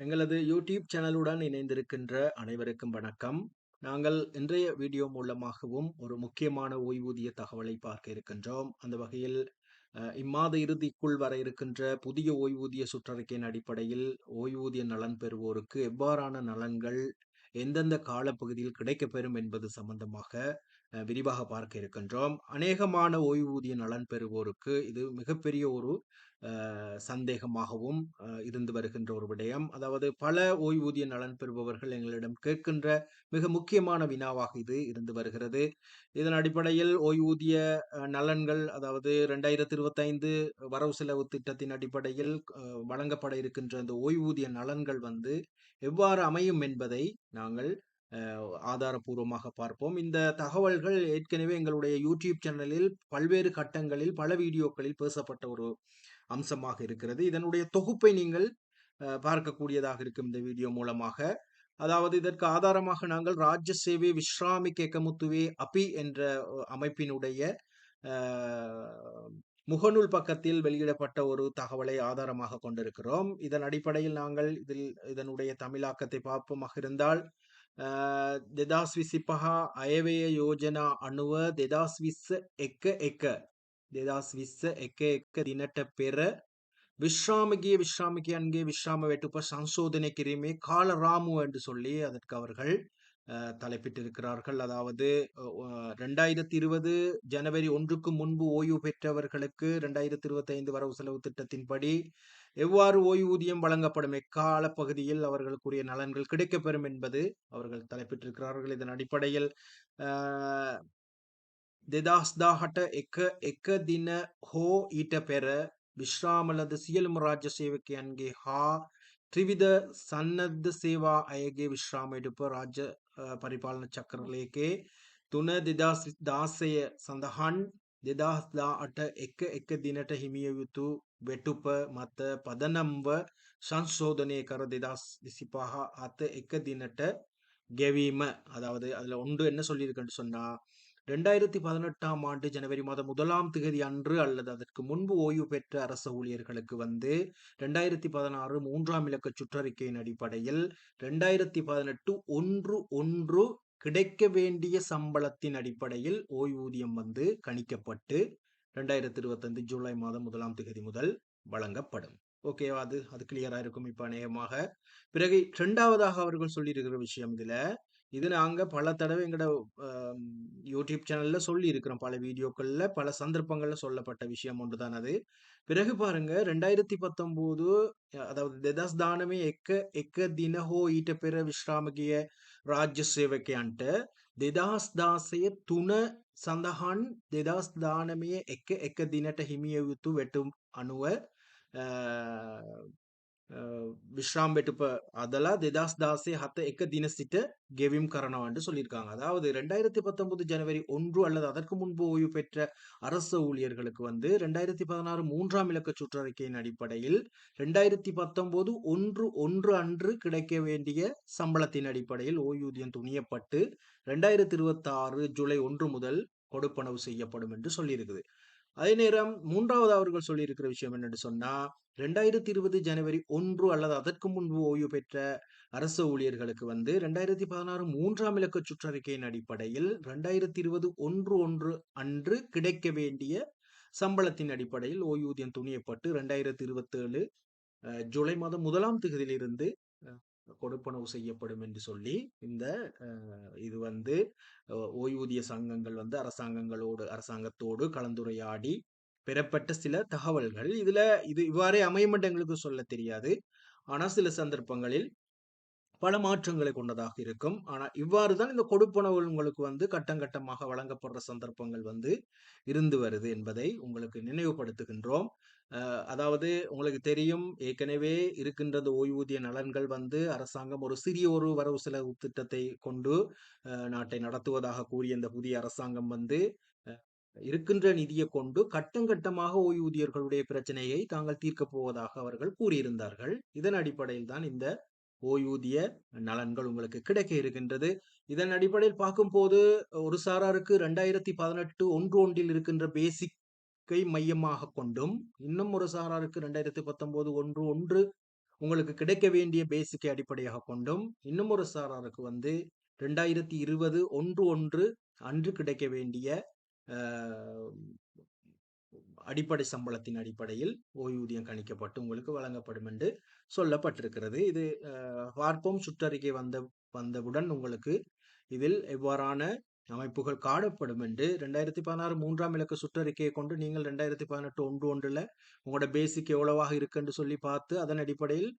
எங்களது யூடியூப் சேனலுடன் இணைந்திருக்கின்ற அனைவருக்கும் வணக்கம். நாங்கள் இன்றைய வீடியோ மூலமாகவும் ஒரு முக்கியமான ஓய்வூதிய தகவலை பார்க்க இருக்கின்றோம். அந்த வகையில் இம்மாத இறுதிக்குள் வர இருக்கின்ற புதிய ஓய்வூதிய சுற்றறிக்கையின் அடிப்படையில் ஓய்வூதிய நலன் பெறுவோருக்கு எவ்வாறான நலன்கள் எந்தெந்த காலப்பகுதியில் கிடைக்கப்பெறும் என்பது சம்பந்தமாக விரிவாக பார்க்க இருக்கின்றோம். அநேகமான ஓய்வூதிய நலன் பெறுவோருக்கு இது மிகப்பெரிய ஒரு சந்தேகமாகவும் இருந்து வருகின்ற ஒரு விடயம். அதாவது பல ஓய்வூதிய நலன் பெறுபவர்கள் எங்களிடம் கேட்கின்ற மிக முக்கியமான வினாவாக இது இருந்து வருகிறது. இதன் அடிப்படையில் ஓய்வூதிய நலன்கள் அதாவது ரெண்டாயிரத்தி இருபத்தைந்து வரவு செலவு திட்டத்தின் அடிப்படையில் வழங்கப்பட இருக்கின்ற அந்த ஓய்வூதிய நலன்கள் வந்து எவ்வாறு அமையும் என்பதை நாங்கள் ஆதாரபூர்வமாக பார்ப்போம். இந்த தகவல்கள் ஏற்கனவே எங்களுடைய யூடியூப் சேனலில் பல்வேறு கட்டங்களில் பல வீடியோக்களில் பேசப்பட்ட ஒரு அம்சமாக இருக்கிறது. இதனுடைய தொகுப்பை நீங்கள் பார்க்கக்கூடியதாக இருக்கும் இந்த வீடியோ மூலமாக. அதாவது இதற்கு ஆதாரமாக நாங்கள் ராஜ்ய சேவை விஸ்ராமிக் ஏக்கமுத்துவே அபி என்ற அமைப்பினுடைய முகநூல் பக்கத்தில் வெளியிடப்பட்ட ஒரு தகவலை ஆதாரமாக கொண்டிருக்கிறோம். இதன் அடிப்படையில் நாங்கள் இதில் இதனுடைய தமிழாக்கத்தை பார்ப்போமாக இருந்தால் දෙදස් විසිපහ අයවය යෝජනා අනුව දෙදස් විස්ස එක එක දෙදස් විස්ස එක එක දිනට පෙර விஸ்ராமகிய விஸ்ராமிகியன்கே விஸ்ராம வெட்டுப்ப சங்கோதனை கிருமி கால ராமு என்று சொல்லி அதற்கு அவர்கள் அஹ், தலைப்பிட்டிருக்கிறார்கள் அதாவது ரெண்டாயிரத்தி இருபது ஜனவரி ஒன்றுக்கு முன்பு ஓய்வு பெற்றவர்களுக்கு ரெண்டாயிரத்தி இருபத்தி ஐந்து வரவு செலவு திட்டத்தின்படி எவ்வாறு ஓய்வூதியம் வழங்கப்படும் எக்கால பகுதியில் அவர்களுக்குரிய நலன்கள் கிடைக்கப்பெறும் என்பது அவர்கள் தலைப்பிட்டிருக்கிறார்கள் இதன் அடிப்படையில் அஹ், දෙදස් දාහට එක එක දින හෝ ඊට පෙර විශ්‍රාමලද සියලුම රාජ්‍ය සේවකයන්ගේ හා ත්‍රිවිධ සන්නද්ධ සේවා අයගේ විශ්‍රාමයට උප රාජ්‍ය අ, පරිපාලන චක්‍රලේකේ තුන දෙදස් දාසය සඳහන් දෙදස් දා අට එක එක දිනට හිමිය යුතු වෙටුප මත පදනම්ව සංශෝධනය කර දෙදස් විසිපහ අත එක දිනට கெவீம அதாவது அதுல ஒன்று என்ன சொல்லியிருக்குன்னு சொன்னா ரெண்டாயிரத்தி பதினெட்டாம் ஆண்டு ஜனவரி மாதம் முதலாம் திகதி அன்று அல்லது அதற்கு முன்பு ஓய்வு பெற்ற அரச ஊழியர்களுக்கு வந்து ரெண்டாயிரத்தி பதினாறு மூன்றாம் இலக்க சுற்றறிக்கையின் அடிப்படையில் ரெண்டாயிரத்தி பதினெட்டு ஒன்று ஒன்று கிடைக்க வேண்டிய சம்பளத்தின் அடிப்படையில் ஓய்வூதியம் வந்து கணிக்கப்பட்டு ரெண்டாயிரத்தி இருபத்தஞ்சு ஜூலை மாதம் முதலாம் திகதி முதல் வழங்கப்படும். ஓகேவா அது அது கிளியரா இருக்கும். இப்ப அநேகமாக பிறகு இரண்டாவதாக அவர்கள் சொல்லியிருக்கிற விஷயம் இதுல இது நாங்க பல தடவை எங்களோட ஆம், யூடியூப் சேனல்ல சொல்லி இருக்கிறோம் பல வீடியோக்கள்ல பல சந்தர்ப்பங்கள்ல சொல்லப்பட்ட விஷயம் ஒன்றுதான் அது பிறகு பாருங்க ரெண்டாயிரத்தி பத்தொன்பது அதாவது දෙදස් දානමේ එක එක දින හෝ ඊට පෙර විශ්‍රාමගිය රාජ්‍ය සේවකයන්ට දෙදහස් දාසය තුන සඳහන් දෙදස් දානමය එක එක දිනට හිමිය යුතු වැටුම් අනුව விஷ்ராம் வெட்டுப்ப அதெல்லாம் ரெண்டாயிரத்தி டாசே ஹத்த எக்க தின சிட்ட கெவிம் கரணவாண்டு சொல்லியிருக்காங்க அதாவது ரெண்டாயிரத்தி பத்தொன்பது ஜனவரி ஒன்று அல்லது அதற்கு முன்பு ஓய்வு பெற்ற அரச ஊழியர்களுக்கு வந்து ரெண்டாயிரத்தி பதினாறு மூன்றாம் இலக்க சுற்றறிக்கையின் அடிப்படையில் ரெண்டாயிரத்தி பத்தொன்பது ஒன்று ஒன்று அன்று கிடைக்க வேண்டிய சம்பளத்தின் அடிப்படையில் ஓய்வூதியம் துணியப்பட்டு ரெண்டாயிரத்தி இருபத்தி ஆறு ஜூலை ஒன்று முதல் கொடுப்பனவு செய்யப்படும் என்று சொல்லியிருக்குது. அதே நேரம் மூன்றாவது அவர்கள் சொல்லியிருக்கிற விஷயம் என்னன்னு சொன்னா ரெண்டாயிரத்தி இருபது ஜனவரி ஒன்று அல்லது அதற்கு முன்பு ஓய்வு பெற்ற அரசு ஊழியர்களுக்கு வந்து ரெண்டாயிரத்தி பதினாறு மூன்றாம் இலக்க சுற்றறிக்கையின் அடிப்படையில் ரெண்டாயிரத்தி இருபது ஒன்று ஒன்று அன்று கிடைக்க வேண்டிய சம்பளத்தின் அடிப்படையில் ஓய்வூதியம் துணியப்பட்டு ரெண்டாயிரத்தி இருபத்தேழு ஜூலை மாதம் முதலாம் தேதியிலிருந்து கொடுப்பனவு செய்யப்படும் என்று சொல்லி இந்த இது வந்து ஓய்வூதிய சங்கங்கள் வந்து அரசாங்கங்களோடு அரசாங்கத்தோடு கலந்துரையாடி பெறப்பட்ட சில தகவல்கள். இதுல இது இவ்வாறே அமையும் எங்களுக்கு சொல்ல தெரியாது. ஆனா சில சந்தர்ப்பங்களில் பல மாற்றங்களை கொண்டதாக இருக்கும். ஆனா இவ்வாறு தான் இந்த கொடுப்பனவு உங்களுக்கு வந்து கட்டம் கட்டமாக வழங்கப்படுற சந்தர்ப்பங்கள் வந்து இருந்து வருது என்பதை உங்களுக்கு நினைவுபடுத்துகின்றோம். அதாவது உங்களுக்கு தெரியும் ஏற்கனவே இருக்கின்றது ஓய்வூதிய நலன்கள் வந்து அரசாங்கம் ஒரு சிறிய ஒரு வரவு செலவு திட்டத்தை கொண்டு நாட்டை நடத்துவதாக கூறிய இந்த புதிய அரசாங்கம் வந்து இருக்கின்ற நிதியை கொண்டு கட்டம் கட்டமாக ஓய்வூதியர்களுடைய பிரச்சனையை தாங்கள் தீர்க்கப் போவதாக அவர்கள் கூறியிருந்தார்கள். இதன் அடிப்படையில் தான் இந்த ஓய்வூதிய நலன்கள் உங்களுக்கு கிடைக்க இருக்கின்றது. இதன் அடிப்படையில் பார்க்கும்போது ஒரு சாராருக்கு ரெண்டாயிரத்தி பதினெட்டு ஒன்று ஒன்றில் இருக்கின்ற பேசிக் கை மையமாக கொண்டும் இன்னும் ஒரு சாராருக்கு ரெண்டாயிரத்தி பத்தொன்பது ஒன்று ஒன்று உங்களுக்கு கிடைக்க வேண்டிய பேசிக்கை அடிப்படையாக கொண்டும் இன்னும் ஒரு சாராருக்கு வந்து ரெண்டாயிரத்தி இருபது ஒன்று ஒன்று அன்று கிடைக்க வேண்டிய அடிப்படை சம்பளத்தின் அடிப்படையில் ஓய்வூதியம் கணிக்கப்பட்டு உங்களுக்கு வழங்கப்படும் என்று சொல்லப்பட்டிருக்கிறது. இது பார்ப்போம் சுற்றறிக்கை வந்த வந்தவுடன் உங்களுக்கு இதில் எவ்வாறான அமைப்புகள் காணப்படும் என்று ரெண்டாயிரத்தி பதினாறு மூன்றாம் இலக்க சுற்றறிக்கையை கொண்டு நீங்கள் ரெண்டாயிரத்தி பதினெட்டு ஒன்று ஒன்றில் உங்களோட பேசிக் எவ்வளவாக இருக்குன்னு சொல்லி பார்த்து அதன் அடிப்படையில்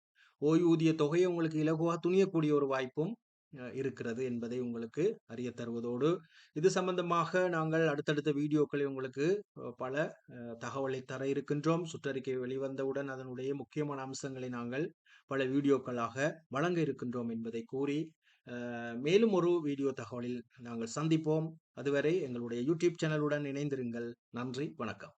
ஓய்வூதிய தொகையை உங்களுக்கு இலகுவாக துணியக்கூடிய ஒரு வாய்ப்பும் இருக்கிறது என்பதை உங்களுக்கு அறிய தருவதோடு இது சம்பந்தமாக நாங்கள் அடுத்தடுத்த வீடியோக்களை உங்களுக்கு பல தகவலை தர இருக்கின்றோம். சுற்றறிக்கை வெளிவந்தவுடன் அதனுடைய முக்கியமான அம்சங்களை நாங்கள் பல வீடியோக்களாக வழங்க இருக்கின்றோம் என்பதை கூறி மேலும் ஒரு வீடியோ தகவலில் நாங்கள் சந்திப்போம். அதுவரை எங்களுடைய யூடியூப் சேனலுடன் இணைந்திருங்கள். நன்றி வணக்கம்.